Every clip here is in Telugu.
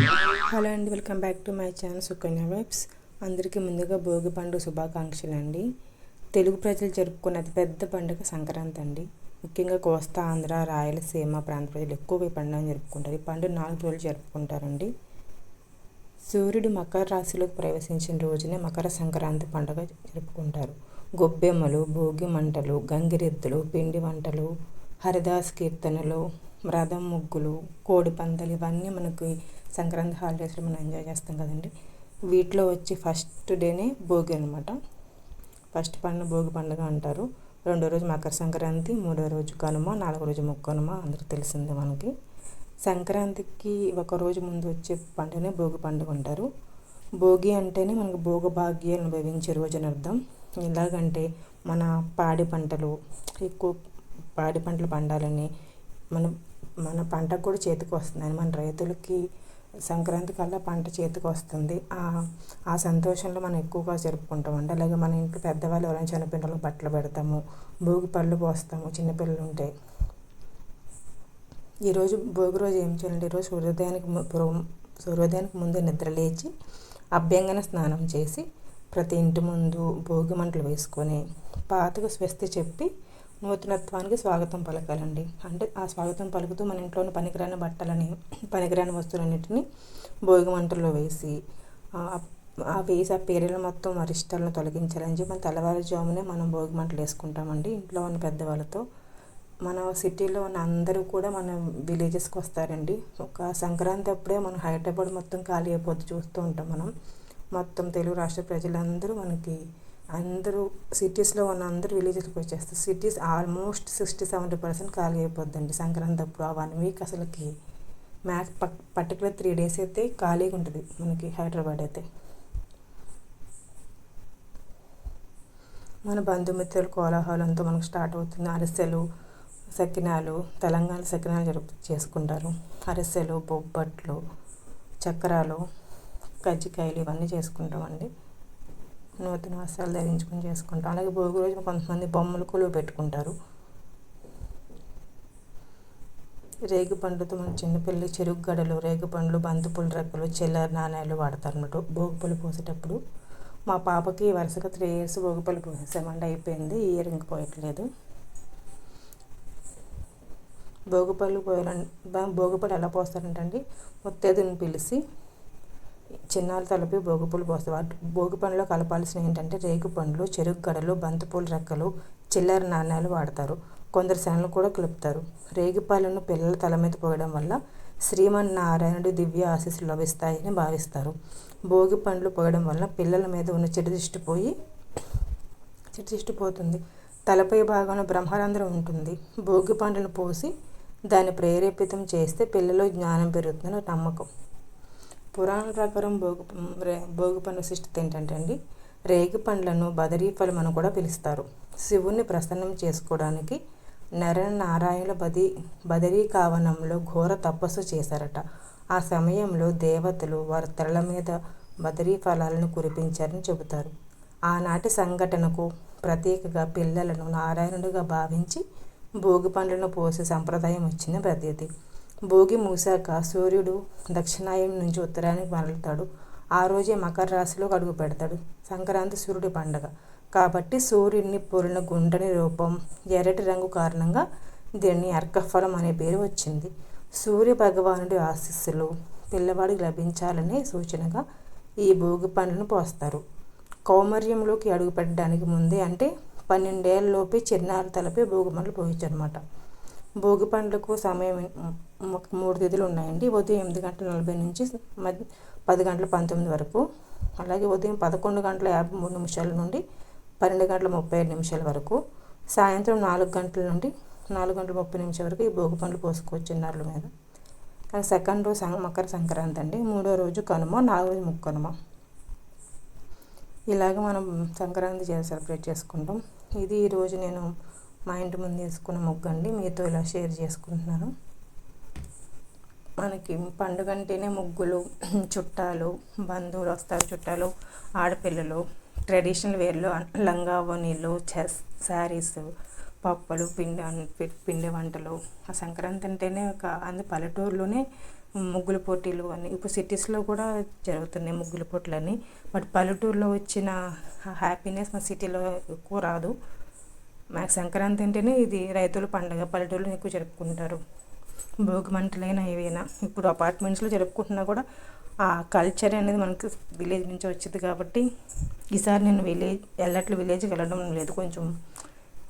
హలో అండి welcome back to my channel Sukanya vibes. అందరికీ ముందుగా భోగి పండుగ శుభాకాంక్షలు అండి. తెలుగు ప్రజలు జరుపుకునే అతిపెద్ద పండుగ సంక్రాంతి అండి. ముఖ్యంగా కోస్తా ఆంధ్ర రాయలసీమ ప్రాంత ప్రజలు ఎక్కువ ఈ పండుగను జరుపుకుంటారు. ఈ పండుగ నాలుగు రోజులు జరుపుకుంటారండి. సూర్యుడు మకర రాశిలోకి ప్రవేశించిన రోజునే మకర సంక్రాంతి పండుగ జరుపుకుంటారు. గొబ్బెమ్మలు భోగి మంటలు గంగిరెద్దులు పిండి వంటలు హరిదాస్ కీర్తనలు రథం ముగ్గులు కోడి పందాలు ఇవన్నీ మనకి సంక్రాంతి హాలిడేస్లో మనం ఎంజాయ్ చేస్తాం కదండి. వీటిలో వచ్చి ఫస్ట్ డేనే భోగి అనమాట ఫస్ట్ పండుగ భోగి పండుగ అంటారు. రెండో రోజు మకర సంక్రాంతి మూడో రోజు కనుమ నాలుగో రోజు ముక్కనుమ అందరికి తెలిసిందే మనకి. సంక్రాంతికి ఒక రోజు ముందు వచ్చే పండుగనే భోగి పండుగ అంటారు. భోగి అంటేనే మనకు భోగభాగ్యాలు అనుభవించే రోజు అని అర్థం. ఎలాగంటే మన పాడి పంటలు ఎక్కువ పాడి పంటలు పండాలని మన మన పంట కూడా చేతికి వస్తుందని మన రైతులకి సంక్రాంతి కల్లా పంట చేతికి వస్తుంది. ఆ సంతోషంలో మనం ఎక్కువగా జరుపుకుంటామండి అలాగే మన ఇంట్లో పెద్దవాళ్ళు ఎవరైనా చనిపోయిన బట్టలు పెడతాము భోగి పళ్ళు పోస్తాము చిన్నపిల్లలు ఉంటాయి ఈరోజు భోగి రోజు ఏం చేయాలంటే ఈరోజు సూర్యోదయానికి సూర్యోదయానికి ముందు నిద్ర లేచి అభ్యంగన స్నానం చేసి ప్రతి ఇంటి ముందు భోగి మంటలు వేసుకొని పాతకు స్వస్తి చెప్పి నూతనత్వానికి స్వాగతం పలకాలండి. అంటే ఆ స్వాగతం పలుకుతూ మన ఇంట్లోని పనికిరాని బట్టలని పనికిరాని వస్తువులన్నింటినీ భోగి మంటల్లో వేసి ఆ వేసి ఆ పేరెలు మొత్తం అరిష్టాలను తొలగించాలని చెప్పి మన తెల్లవారుజామునే మనం భోగి మంటలు వేసుకుంటామండి. ఇంట్లో ఉన్న పెద్దవాళ్ళతో. మన సిటీలో ఉన్న అందరూ కూడా మన విలేజెస్కి వస్తారండి. ఒక సంక్రాంతి అప్పుడే మనం హైదరాబాద్ మొత్తం ఖాళీ అయిపోతూ చూస్తూ ఉంటాం మనం. మొత్తం తెలుగు రాష్ట్ర ప్రజలందరూ మనకి అందరూ సిటీస్లో ఉన్న అందరూ విలేజెస్కి వచ్చేస్తారు cities almost sixty seventy percent ఖాళీ అయిపోద్దండి సంక్రాంతి అప్పుడు ఆ వన్ వీక్ అసలుకి. మ్యాక్స్ పర్టికులర్ త్రీ డేస్ అయితే ఖాళీగా ఉంటుంది మనకి హైదరాబాద్ అయితే. మన బంధుమిత్రులు కోలాహలంతో మనకు స్టార్ట్ అవుతుంది అరిసెలు సకినాలు తెలంగాణ సకినాలు జరుపు చేసుకుంటారు. అరిసెలు బొబ్బట్లు చక్రాలు కజ్జికాయలు ఇవన్నీ చేసుకుంటామండి. నూతన వస్త్రాలు ధరించుకొని చేసుకుంటాం. అలాగే భోగి రోజున కొంతమంది బొమ్మలు కొలువు పెట్టుకుంటారు. రేగి పండ్లతో మన చిన్నపిల్లలు చెరుకు గడలు రేగి పండ్లు బంతిపూల రెక్కలు చిల్లర నాణ్యాలు వాడతారు అన్నమాట. భోగిపళ్ళు పోసేటప్పుడు మా పాపకి వరుసగా త్రీ ఇయర్స్ భోగిపళ్ళు పోసేసామండి. అయిపోయింది. ఈ ఇయర్ ఇంక పోయట్లేదు. భోగిపళ్ళు పోయాలని భోగిపళ్ళు ఎలా పోస్తారంటే అండి ముత్తేదుని పిలిచి చిన్నాలు తలపి భోగిపూలు పోస్తారు వాటి భోగి పండ్లో కలపాల్సిన ఏంటంటే రేగు పండ్లు చెరుకు గడలు బంతిపూల రెక్కలు చిల్లర నాణ్యాలు వాడతారు. కొందరు శనలు కూడా కలుపుతారు. రేగిపాలను పిల్లల తల మీద పోయడం వల్ల శ్రీమన్నారాయణుడి దివ్య ఆశీస్సులు లభిస్తాయని భావిస్తారు. భోగి పండ్లు పోయడం వల్ల పిల్లల మీద ఉన్న చెడు దిష్టి పోయి చెడు దిష్టి పోతుంది. తలపై భాగంలో బ్రహ్మరంధ్రం ఉంటుంది. భోగి పండ్లను పోసి దాన్ని ప్రేరేపితం చేస్తే పిల్లలు జ్ఞానం పెరుగుతుందని నమ్మకం. పురాణ ప్రకారం భోగి భోగి పండు విశిష్టత ఏంటంటే అండి రేగి పండ్లను బదరీ ఫలం అని కూడా పిలుస్తారు. శివుణ్ణి ప్రసన్నం చేసుకోవడానికి నర నారాయణ బది బదరీ కావనంలో ఘోర తపస్సు చేశారట. ఆ సమయంలో దేవతలు వారి తెరల మీద బదరీ ఫలాలను కురిపించారని చెబుతారు. ఆనాటి సంఘటనకు ప్రత్యేకగా పిల్లలను నారాయణుడిగా భావించి భోగి పండ్లను పోసే సంప్రదాయం వచ్చింది ప్రతీతి. భోగి మూసాక సూర్యుడు దక్షిణాయం నుంచి ఉత్తరానికి మరలుతాడు. ఆ రోజే మకర రాశిలో అడుగు పెడతాడు. సంక్రాంతి సూర్యుడి పండగ. కాబట్టి సూర్యుడిని పొరిన గుండని రూపం ఎర్రటి రంగు కారణంగా దీన్ని అర్కఫలం అనే పేరు వచ్చింది. సూర్య భగవానుడి ఆశీస్సులు పిల్లవాడికి లభించాలనే సూచనగా ఈ భోగి పండ్లను పోస్తారు. కౌమర్యంలోకి అడుగుపెట్టడానికి ముందే అంటే పన్నెండేళ్ళలోపే చిన్నారి తలపై భోగి పండ్లు భోగి పండ్లకు సమయం మూడు తిథులు ఉన్నాయండి. ఉదయం ఎనిమిది గంటల నలభై నుంచి మధ్య పది గంటల పంతొమ్మిది వరకు. అలాగే ఉదయం పదకొండు గంటల యాభై మూడు నిమిషాల నుండి పన్నెండు గంటల ముప్పై ఐదు నిమిషాల వరకు. సాయంత్రం నాలుగు గంటల నుండి నాలుగు గంటల ముప్పై నిమిషాల వరకు ఈ భోగి పండ్లు పోసుకోవచ్చు చిన్నారుల మీద. కానీ సెకండ్ రోజు మకర సంక్రాంతి అండి. మూడో రోజు కనుమ నాలుగో రోజు ముక్కనుమ. ఇలాగ మనం సంక్రాంతి సెలబ్రేట్ చేసుకుంటాం. ఇది ఈరోజు నేను మా ఇంటి ముందు వేసుకున్న ముగ్గు అండి మీతో ఇలా షేర్ చేసుకుంటున్నాను. మనకి పండుగ అంటేనే ముగ్గులు చుట్టాలు బంధువులు వస్తారు చుట్టాలు ఆడపిల్లలు ట్రెడిషనల్ వేర్లో లంగా ఓనీలు చెస్ శారీస్ పప్పులు పిండి పిండి వంటలు. ఆ సంక్రాంతి అంటేనే ఒక అందు పల్లెటూరులోనే ముగ్గుల పోటీలు అని ఇప్పుడు సిటీస్లో కూడా జరుగుతున్నాయి ముగ్గుల పోటీలని బట్ పల్లెటూరులో వచ్చిన హ్యాపీనెస్ మా సిటీలో ఎక్కువ రాదు. మాకు సంక్రాంతి అంటేనే ఇది రైతుల పండుగ పల్లెటూరులో ఎక్కువ జరుపుకుంటారు. భోగి మంటలైనా ఏవైనా ఇప్పుడు అపార్ట్మెంట్స్లో జరుపుకుంటున్నా కూడా ఆ కల్చర్ అనేది మనకి విలేజ్ నుంచి వచ్చింది కాబట్టి ఈసారి నేను విలేజ్ వెళ్ళట్లు విలేజ్కి వెళ్ళడం లేదు. కొంచెం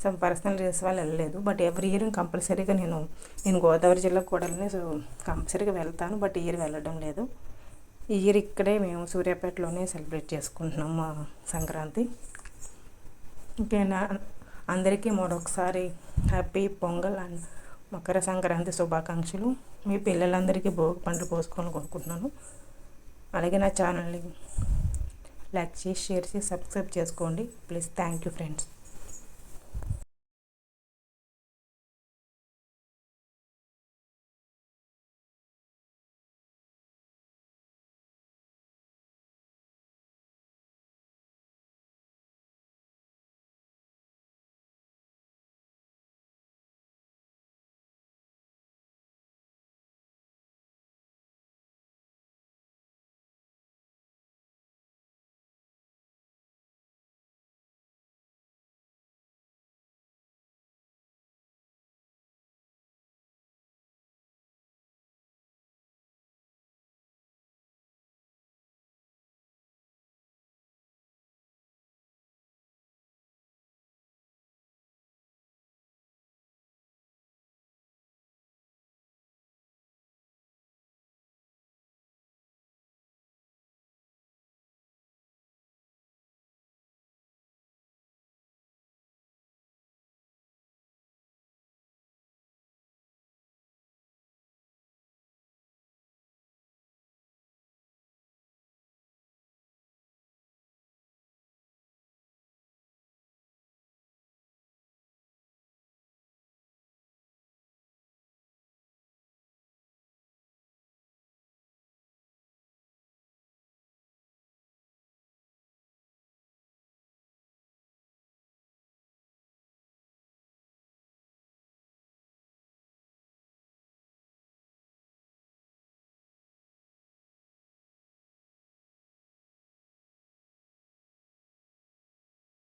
సమ్ పర్సనల్ రీజన్స్ వల్ల వెళ్ళలేదు. బట్ ఎవ్రీ ఇయర్ కంపల్సరీగా నేను నేను గోదావరి జిల్లా కూడా సో కంపల్సరీగా వెళ్తాను. బట్ ఇయర్ వెళ్ళడం లేదు. ఈ ఇయర్ ఇక్కడే మేము సూర్యాపేటలోనే సెలబ్రేట్ చేసుకుంటున్నాం మా సంక్రాంతి. ఇంకేనా? అందరికీ మరొకసారి హ్యాపీ పొంగల్ అండ్ మకర సంక్రాంతి శుభాకాంక్షలు. మీ పిల్లలందరికీ భోగి పండ్లు పోసుకోవాలని కొనుక్కుంటున్నాను. అలాగే నా ఛానల్ని లైక్ చేసి షేర్ చేసి సబ్స్క్రైబ్ చేసుకోండి. Please thank you friends.